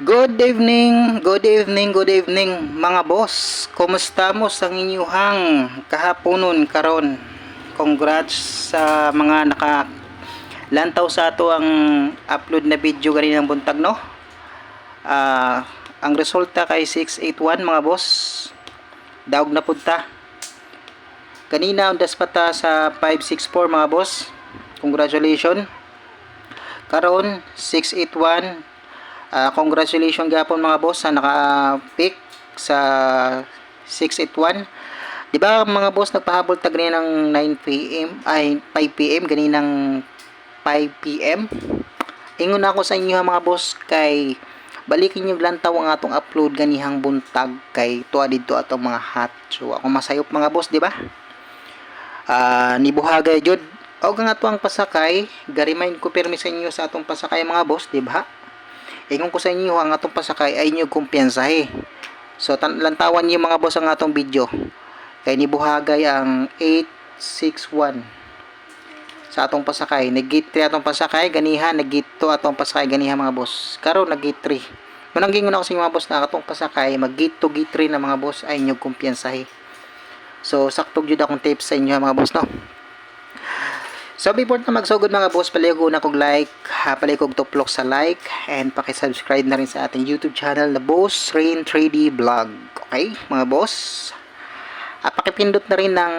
Good evening, good evening, good evening mga boss. Kumusta mo sa inyuhang kahaponon karon? Congrats sa mga naka lantaw sa ato ang upload na video ganinang buntag no. Ah, ang resulta kay 681 mga boss. Daog na punta. Kanina undas pa ta sa 564 mga boss. Congratulations. Karon 681 Ah, congratulations gapon mga boss sa naka-pick sa 681. 'Di ba mga boss nagpahabol ta ganina ng 9 PM ay 5 PM ganinang 5 PM. Ingon ako sa inyo mga boss kay balikin niyo lantaw ang atong upload ganihang buntag kay tuwa dito atong mga hot. So ako masayop mga boss, di ba? Ah, ni buhagay jud. Og nga ato ang pasakay, garimain ko permi sa inyo sa atong pasakay mga boss, di ba? Ingon ko sa inyo ang atong pasakay ay inyo kumpiyansahe. So tan lantawan niyo mga boss ang atong video. Kay ni buhagay ang 861 sa atong pasakay. Nag-gate 3 atong pasakay, ganiha nag-gate 2 atong pasakay ganiha mga boss. Karon nag-gate 3. Manang gingon ako sa inyo mga boss na atong pasakay, mag-gate 2 gate 3 na mga boss ay inyo kumpiyansahe. So sakto jud akong tips sa inyo mga boss no. So before na magsugod mga boss, paligog na kog like, ha, paligog tuplok sa like, and pakisubscribe na rin sa ating YouTube channel na Boss Rain 3D Vlog. Okay, mga boss? At pakipindot na rin ng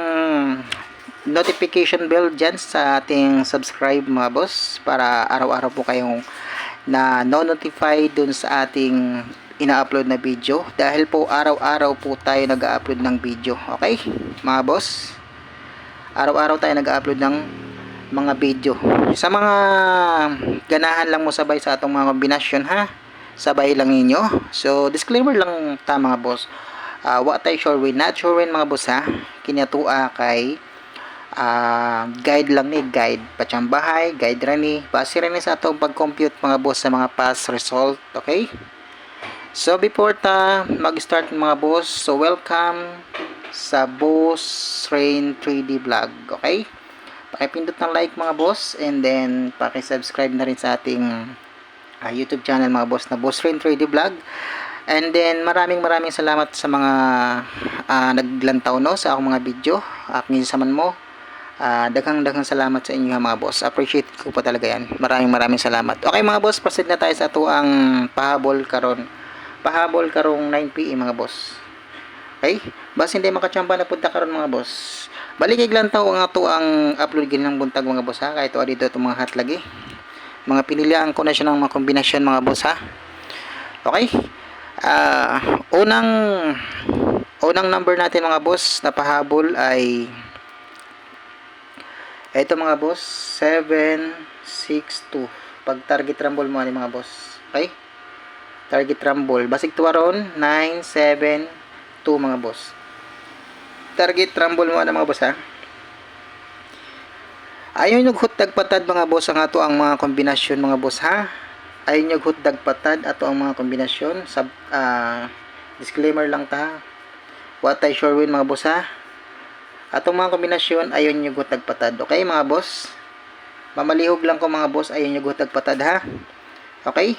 notification bell dyan sa ating subscribe mga boss para araw-araw po kayong na no-notify dun sa ating ina-upload na video dahil po araw-araw po tayo nag-upload ng video okay mga boss araw-araw tayo nag-upload ng mga video. Sa mga ganahan lang mo sabay sa atong mga kombinasyon ha. Sabay lang ninyo. So disclaimer lang ta mga boss. Uh, wa tay sure we not sure when mga boss ha. Kinatua kay uh, guide lang ni guide pachambahay, guide ra ni base ra ni sa atong pag-compute mga boss sa mga past result, okay? So before ta mag-start mga boss, so welcome sa Boss Rain 3D Vlog, okay? Pakipindot ng like mga boss and then paki-subscribe na rin sa ating uh, YouTube channel mga boss na Boss Rain 3D Vlog. And then maraming maraming salamat sa mga uh, naglantaw no sa akong mga video. Aking saman mo. Uh, daghang daghang salamat sa inyo mga boss. Appreciate ko pa talaga yan. Maraming maraming salamat. Okay mga boss, proceed na tayo sa tuang pahabol karon. Pahabol karong 9 PM mga boss. Okay? Bas hindi makachamba na punta karon mga boss. Balik lang tao nga to ang upload gin ng buntag mga boss ha. Kahit dito itong mga hat lagi. Mga pinilian ko na siya ng mga kombinasyon mga boss ha. Okay? Uh, unang unang number natin mga boss na pahabol ay ito mga boss 762 pag target rumble mo ani mga boss okay target rumble basig tuwaron 972 mga boss target rumble mo na mga boss ha? Ayaw nyo hutdag patad mga boss ang ato ang mga kombinasyon mga boss ha? Ayaw nyo hutdag patad ato ang mga kombinasyon. Sub uh, disclaimer lang ta what I sure win mga boss ha? Atong mga kombinasyon ayaw nyo hutdag patad okay mga boss? Mamalihog lang ko mga boss ayaw nyo hutdag patad ha? Okay?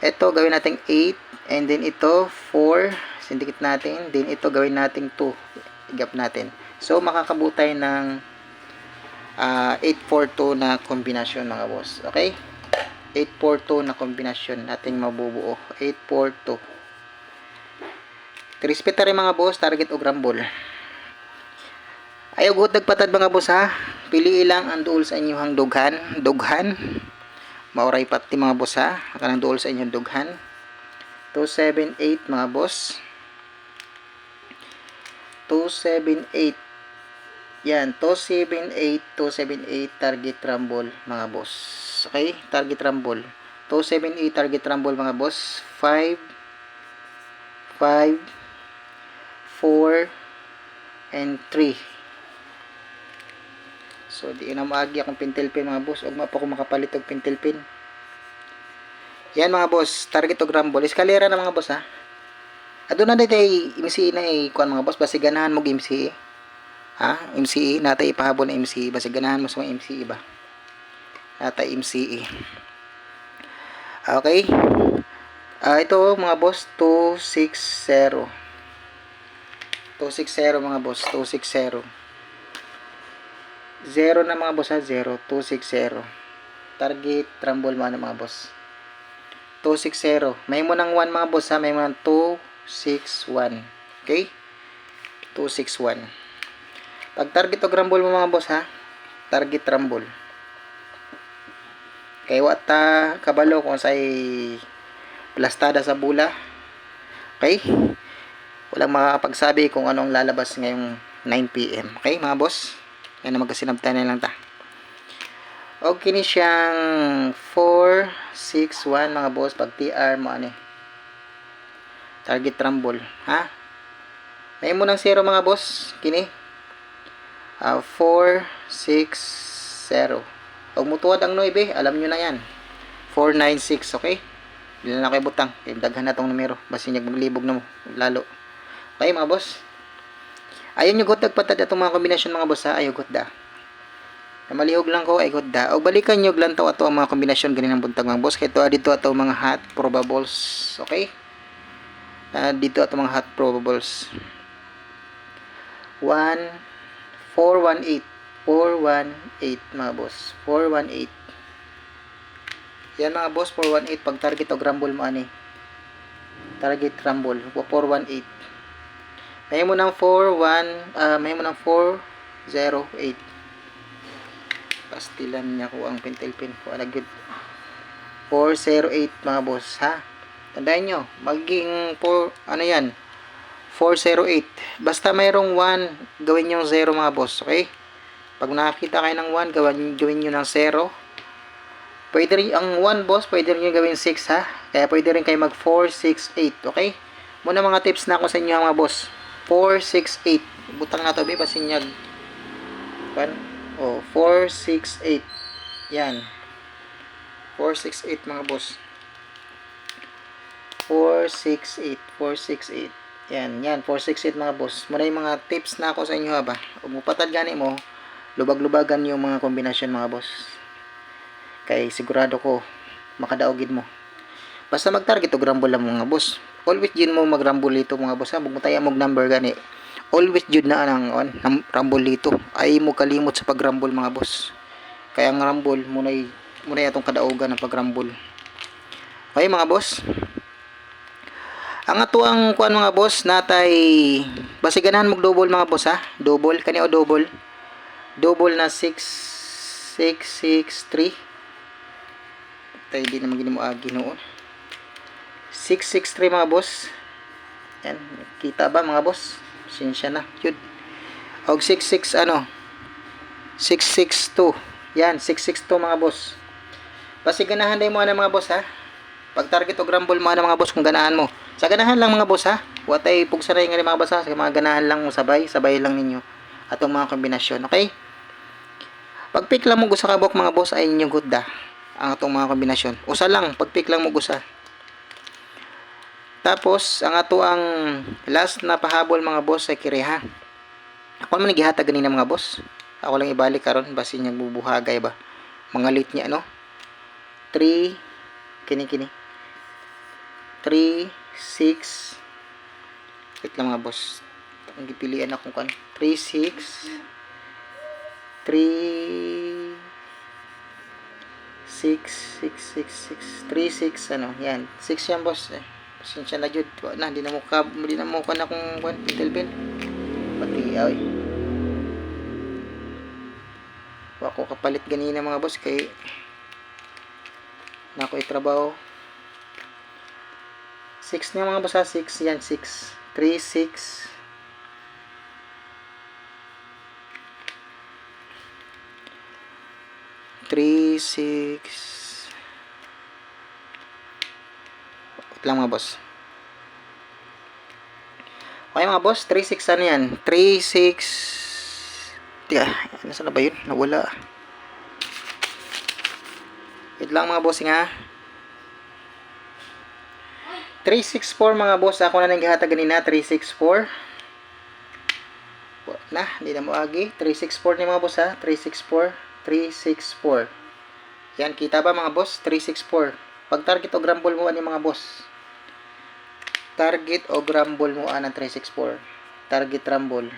Ito gawin natin 8 and then ito 4 sindikit natin then ito gawin natin 2 igap natin so makakabutay ng uh, 842 na kombinasyon mga boss okay 842 na kombinasyon nating mabubuo 842 Respeta rin mga boss, target o grambol. Ayaw gut nagpatad mga boss ha. Pili lang ang duol sa inyong dughan. Dughan. Mauray pati mga boss ha. Kanang duol sa inyong dughan. 278 mga boss. 278 yan 278 278 target rumble mga boss. Okay target rumble. 278 target rumble mga boss. 5 5 4 and 3 so di na maagi akong pintel pin mga boss. Ug pa ko makapalit og pintel pin. Yan mga boss target og rumble. Eskalera na mga boss ha Adto na day MC na eh, kuan mga boss basi ganahan mo MC. Ha? MCE natay ipahabol na MCE basi ganahan mo sa mga MCE ba. Natay MCE. Okay? Ah, ito mga boss, 260. 260 mga boss, 260. Zero na mga boss ha, 0, 260. Target, trumble mga mga boss. 260. May mo ng 1 mga boss ha, may mo ng 261. Okay? 261. Pag target o grumble mo mga boss ha, target rumble. Kay wata kabalo kung say plastada sa bula. Okay? Walang makakapagsabi kung anong lalabas ngayong 9pm. Okay mga boss? Yan na magkasinabtan na lang ta. Okay ni siyang 461 mga boss pag TR mo ano eh. Target rumble. Ha? May mo ng 0 mga boss. Kini. Uh, 460. Pag mutuwad ang 9, alam nyo na yan. 496, okay? Dili na kayo butang. Kaya daghan na tong numero. Basi niya maglibog na mo. Lalo. Okay mga boss. Ayaw nyo gotag patad itong mga kombinasyon mga boss ha. Ayaw gotda. Na malihog lang ko ay gotda. O balikan nyo glantaw ato ang mga kombinasyon ganin ang buntag mga boss. Kaya ito dito ato mga hot probables. Okay? Dito ato mga hot probables. 1 418 418 mga boss. 418 yan mga boss, 418 pag target o grumble mo ani. Target rumble, 418. May mo ng 41, uh, may mo ng 408. Pastilan niya ko ang pentel pin ko. Good? 408 mga boss, ha? Tandaan nyo, maging 4, ano yan? 408. Basta mayroong 1, gawin yung 0 mga boss, okay? Pag nakakita kayo ng 1, gawin, gawin nyo ng 0 Pwede rin, ang 1 boss, pwede rin yung gawin 6 ha. Kaya pwede rin kayo mag 4, 6, 8. Okay? Muna mga tips na ako sa inyo mga boss. 4, 6, 8. Butang na to, be, pasinyag. 1, oh, 4, 6, 8. Yan. 4, 6, 8 mga boss. 4, 6, 8. 4, 6, 8. Yan, yan. 4, 6, 8 mga boss. Muna yung mga tips na ako sa inyo ha ba. Kung mupatad gani mo, lubag-lubagan yung mga kombinasyon mga boss kay sigurado ko makadaogid mo basta mag-target og rumble lang mga boss always yun mo mag-rumble dito mga boss ha magmutaya mog number gani always jud na ang on rumble dito ay mo kalimot sa pag-rumble mga boss kaya ang rumble muna muna atong kadaogan ng pag-rumble okay mga boss ang ato ang kuan mga boss natay basi ganahan mog double mga boss ha? Double? Kani o double? Double na 6 663 tayo di naman ginimo agi noon 663 mga boss. Yan kita ba mga boss? Sinsya na yun. Og 66 ano? 662 yan 662 mga boss. Basi ganahan day mo na mga boss ha? Pag target og rumble mo na mga boss kung ganahan mo sa ganahan lang mga boss ha watay pugsa na yung mga boss ha sa mga ganahan lang sabay sabay lang ninyo atong mga kombinasyon okay pag pick lang mo gusto ka bok mga boss ay inyong good da ang atong mga kombinasyon. Usa lang, pag-pick lang mo usa. Tapos, ang ato ang last na pahabol mga boss ay kireha. Ako naman nagihatag ganina mga boss. Ako lang ibalik karon basi niya bubuhagay ba. Mga late niya no. 3 kini kini. 3 6 Wait lang mga boss. Ang gipilian akong kan. 3 6 3 6, 6, 6, 6, 3, 6, ano, yan. 6 yan, boss. Eh. Pasensya na, Jud. Na, hindi na mo ka, hindi na mo ka na kung kwan, pintel pin. Pati, ay. Ako kapalit ganina mga boss, kay na ako itrabaho. 6 nga mga boss, ha? 6, yan, 6. 3, 6, 3, 6 Wait lang mga boss. Okay mga boss 3, 6 ano yan? 3, 6 Tiga, nasa na ba yun? Nawala. Wait lang mga boss nga 364 mga boss Ako na nang gihatag ganina 364 na, hindi na mo agi 364 ni mga boss ha 364 364. Yan, kita ba mga boss? 364. Pag target o grumble mo ani mga boss. target o rumble mo ah, ng 364. Target rumble.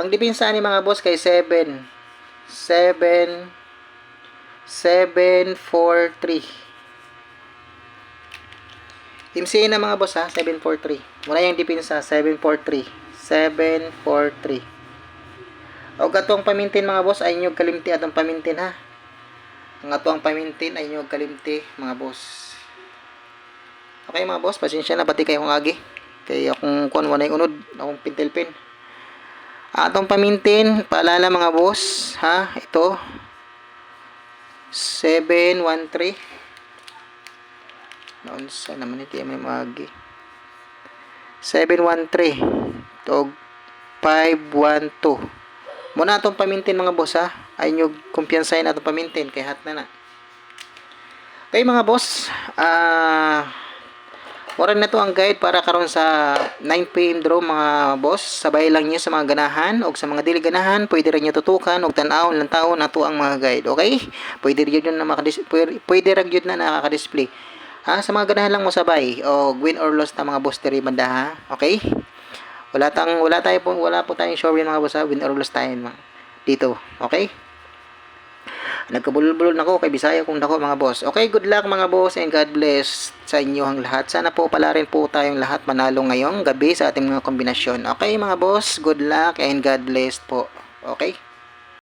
Ang depensa ni mga boss kay 7. 7 7 4 3. MCA na mga boss ha, 743. Muna yung depensa 743. 743. O gatong pamintin mga boss ay inyong kalimti atong pamintin ha. Ang ato ang pamintin ay inyong kalimti mga boss. Okay mga boss, pasensya na pati kayo kong agi. Kaya akong kuan wala yung unod, akong pintel pin. Atong pamintin, paalala mga boss, ha, ito. 713. Noon sa naman ito yung may magi. 713. Tog 512. Muna atong pamintin mga boss ha. Ay nyo kumpiyansahin atong pamintin kay hat na na. Okay mga boss, ah Mura na to ang guide para karon sa 9pm draw mga boss. Sabay lang niyo sa mga ganahan o sa mga dili ganahan, pwede rin niyo tutukan og tan-awon lang taon nato ang mga guide, okay? Pwede rin yun na makadis pwede, pwede rin na nakaka-display. Ha, sa mga ganahan lang mo sabay o win or loss na mga boss diri banda ha. Okay? Wala tang wala tayo po wala po tayong sure mga boss ha. Win or loss tayo mga- dito. Okay? Nagkabulol-bulol na ko kay Bisaya kung dako mga boss. Okay, good luck mga boss and God bless sa inyo ang lahat. Sana po pala rin po tayong lahat manalo ngayong gabi sa ating mga kombinasyon. Okay mga boss, good luck and God bless po. Okay?